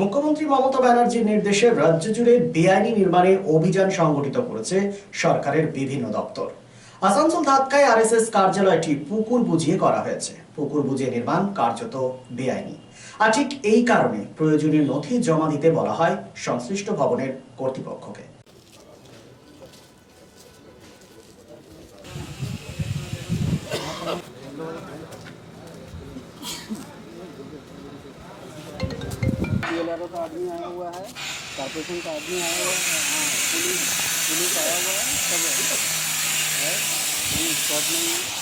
মুখ্যমন্ত্রী মমতা ব্যানার্জির নির্দেশে রাজ্য জুড়ে বেআইনি নির্মাণে অভিযান সংগঠিত করেছে সরকারের বিভিন্ন দপ্তর। আসানসোল ধাক্কায় আরএসএস কার্যালয়টি পুকুর বুঝিয়ে করা হয়েছে। পুকুর বুঝিয়ে নির্মাণ কার্যত বেআইনি। আর ঠিক এই কারণে প্রয়োজনীয় নথি জমা দিতে বলা হয় সংশ্লিষ্ট ভবনের কর্তৃপক্ষকে। डीएलआरओ का आदमी आया हुआ है, कॉर्पोरेशन का आदमी आया हुआ है हाँ पुलिस पुलिस आया हुआ है, सब है। कहीं नहीं है।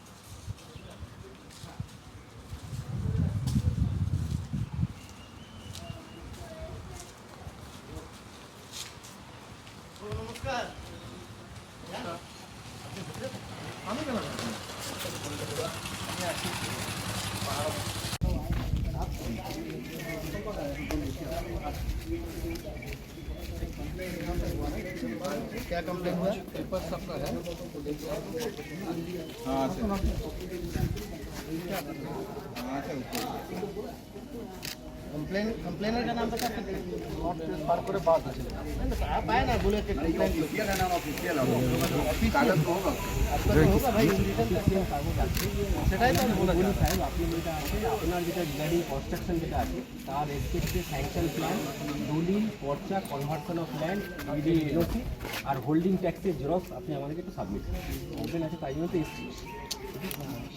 क्या कंप्लेन हुआ पेपर सबका है कंप्लेन कंप्लेनर का नाम बता सकते नॉट केस पार করে बात আছে आप आए ना बोले कि कंप्लेन किया का नाम ऑफिशियल है कागज तो होगा आपका तो होगा भाई रिटर्न का कागज আছে সেটাই তো আমি বলছি সাহেব আপনি যেটা আছে আপনার যেটা রিগার্ডিং কনস্ট্রাকশন যেটা আছে তার রেসপেক্টে স্যাংশন প্ল্যান দলিল পর্চা conversion of land ED NOC R holding ট্যাক্সের জেরক্স আপনি আমাদেরকে একটু সাবমিট কমপ্লেন আছে তাই জন্য তো এসছি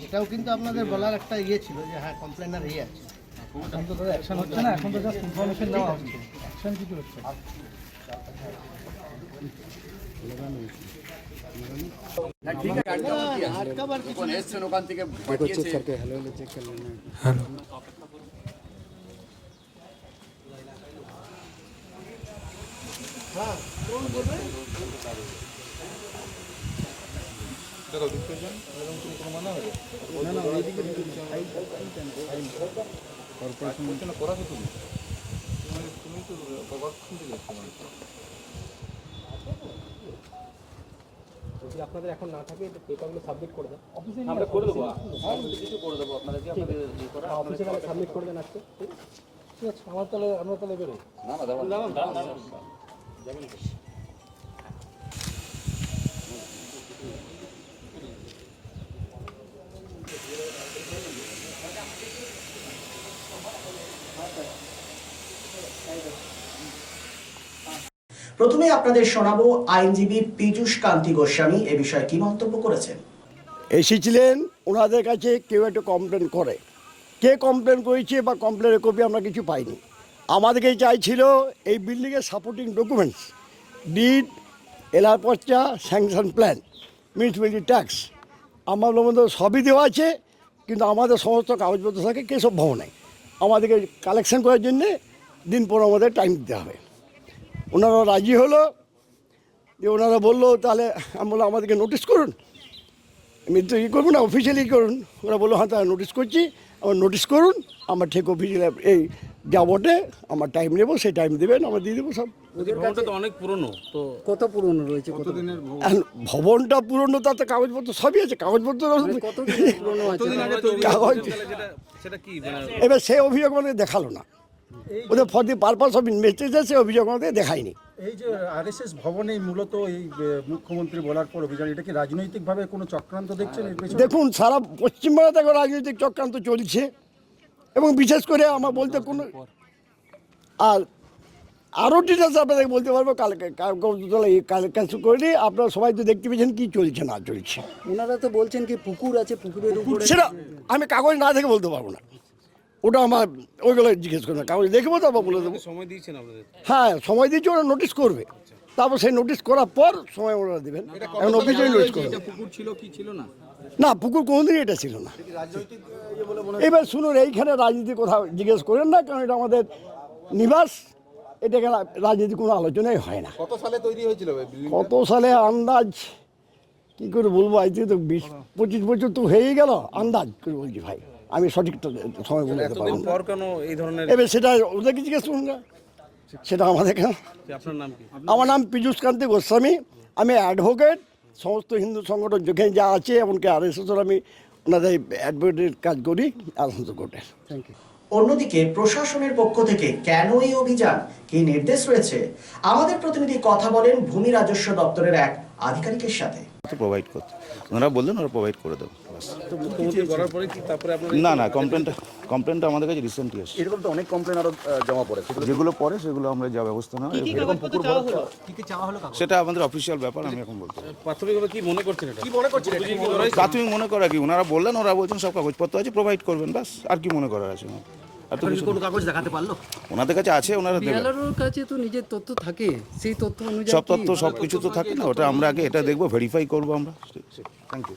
এটাও কিন্তু আপনাদের বলার একটা ইয়ে ছিল যে হ্যাঁ কমপ্লেনার এই আছে এখন তো অ্যাকশন হচ্ছে না, এখন তো জাস্ট ইনফরমেশন দেওয়া হচ্ছে। অ্যাকশন কিছু হচ্ছে? আটকাবার কিছু করকে হ্যালো হ্যালো চেক করলেন যদি আপনাদের এখন না থাকে পেপারগুলো সাবমিট করে দেন। অফিসে আমরা করে দেবো। কিছু করে দেবো আপনারা কি আপনাদের ইয়ে করা অফিসে সাবমিট করে দেন আজকে। ঠিক আছে? আমার তাহলে আমরা তাহলে বেরোই। না না দাঁড়ান। দাঁড়ান দাঁড়ান প্রথমে আপনাদের শোনাবো আইনজীবী পীযূষ কান্তি গোস্বামী এ বিষয়ে কি মন্তব্য করেছেন। এসেছিলেন, ওনাদের কাছে কেউ একটা কমপ্লেন করে। কে কমপ্লেন করেছে বা কমপ্লেনের কপি আমরা কিছু পাইনি। আমাদেরকে চাইছিল এই বিল্ডিংয়ের সাপোর্টিং ডকুমেন্টস ডিড এলার পর্চা স্যাংশন প্ল্যান মিউনিসিপ্যালিটি ট্যাক্স আমাদের মধ্যে সবই দেওয়া আছে, কিন্তু আমাদের সমস্ত কাগজপত্র থাকে কেসব ভবনে। আমাদেরকে কালেকশন করার জন্যে দিন পর আমাদের টাইম দিতে হবে। ওনারা রাজি হলো যে ওনারা বলল তাহলে আমি বললাম আমাদেরকে নোটিশ করুন। আমি তো ই করব না অফিসিয়ালি করুন। ওরা বলল হ্যাঁ তারা নোটিশ করছি। আমার নোটিশ করুন। আমার ঠিক অফিসিয়াল এই যা বটে আমার টাইম নেব সেই টাইম দেবেন আমার দিয়ে দেবো সব। ভবনটা তো অনেক পুরনো। তো কত পুরনো রয়েছে? কত এখন ভবনটা পুরনো তাতে কাগজপত্র সবই আছে। কাগজপত্র কত পুরনো আছে? কাগজ যেটা সেটা কি? মানে এবার সে অভিযোগ আমাদের দেখাল না। ওদের for the purpose of investigation সে অভিযোগ আমাদের দেখায়নি। এই যে আরএসএস ভবনে মূলত এই মুখ্যমন্ত্রী বলার পর অভিযান এটা কি রাজনৈতিকভাবে কোনো চক্রান্ত দেখছেন দেখুন সারা পশ্চিমবঙ্গে দেখো রাজনৈতিক চক্রান্ত চলছে এবং বিশেষ করে আমার বলতে কোনো আর আরও ডিটেলস আপনাদের বলতে পারব কালকে কালকে কাল ক্যান্সেল করে নিয়ে আপনারা সবাই তো দেখতে পেয়েছেন কী চলছে না চলছে। ওনারা তো বলছেন কি পুকুর আছে পুকুরের উপরে সেটা আমি কাগজ না দেখে বলতে পারব না। ওটা আমার ওইগুলো জিজ্ঞেস করবে কাগজ দেখব তারপর বলে দেবো। সময় দিয়েছেন আপনাদের? হ্যাঁ সময় দিয়েছে ওরা নোটিশ করবে। তারপর সেই নোটিশ করার পর সময় ওরা দেবেন। এখন অফিসিয়ালি নোটিশ করবে। পুকুর ছিল কি ছিল না? না পুকুর কোনোদিনই এটা ছিল না। এবার শুনুন এইখানে রাজনীতি কোথাও জিজ্ঞেস করেন না কারণ এটা আমাদের নিবাস এটাকে রাজনীতি কোনো আলোচনাই হয় না। কত সালে তৈরি হয়েছিল কত সালে আন্দাজ কি করে বলব আজ তো বিশ পঁচিশ বছর তো হয়েই গেল আন্দাজ করে বলছি ভাই। আমি সঠিকটা সময় বলতে পারব পর কেন এই ধরনের এবার সেটা ওদেরকে জিজ্ঞেস করুন না। সেটা আমাদের কেন? আপনার নাম কি? আমার নাম? পীযূষ কান্তি গোস্বামী। আমি অ্যাডভোকেট সমস্ত হিন্দু সংগঠন যেখানে যা আছে এমনকি আর এস আমি ওনাদের অ্যাডভোকেটের কাজ করি কোর্টের থ্যাংক ইউ অন্যদিকে প্রশাসনের পক্ষ থেকে কেন এই অভিযান? কি নির্দেশ রয়েছে? আমাদের প্রতিনিধি কথা বলেন ভূমি রাজস্ব দপ্তরের এক আধিকারিকের সাথে। প্রোভাইড করতে। ওনারা বললেন ওরা প্রোভাইড করে দেবো না না কমপ্লেনটা কমপ্লেনটা আমাদের কাছে রিসেন্টলি এসেছে। এরকম তো অনেক কমপ্লেন আরও জমা পড়ে যেগুলো পরে সেগুলো আমরা যা ব্যবস্থা নেওয়া সেটা আমাদের অফিসিয়াল ব্যাপার আমি এখন বলতে প্রাথমিকভাবে কি মনে করছেন এটা? কি মনে করছেন প্রাথমিক মনে করা কি? ওনারা বললেন ওরা বলছেন সব কাগজপত্র আছে প্রোভাইড করবেন ব্যাস। আর কি মনে করার আছে? আর তো কিছু না। কাগজ দেখাতে পারল? ওনাদের কাছে আছে ওনারা বিএলআরওর কাছে তো নিজের তথ্য থাকে সেই তথ্য অনুযায়ী সব তথ্য সব কিছু তো থাকে না ওটা আমরা আগে এটা দেখব ভেরিফাই করব আমরা। Thank you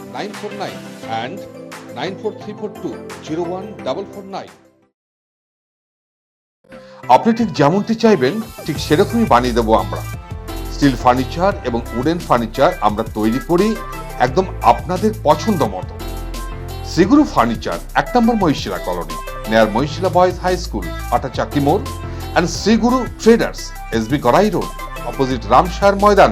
nine four nine and nine four three four two zero one double four nine. আপনি ঠিক যেমনটি চাইবেন, ঠিক সেরকমই বানিয়ে দেবো আমরা। স্টিল ফার্নিচার এবং উডেন ফার্নিচার আমরা তৈরি করি একদম আপনাদের পছন্দ মতো। সিগুরু ফার্নিচার, এক নম্বর মহিশিলা কলোনি নেয়ার মহিশিলা বয়েজ হাই স্কুল আটা চাকরি মোড় and Siguru traders S B Gorai road opposite রামশার Maidan.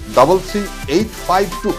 double three eight five two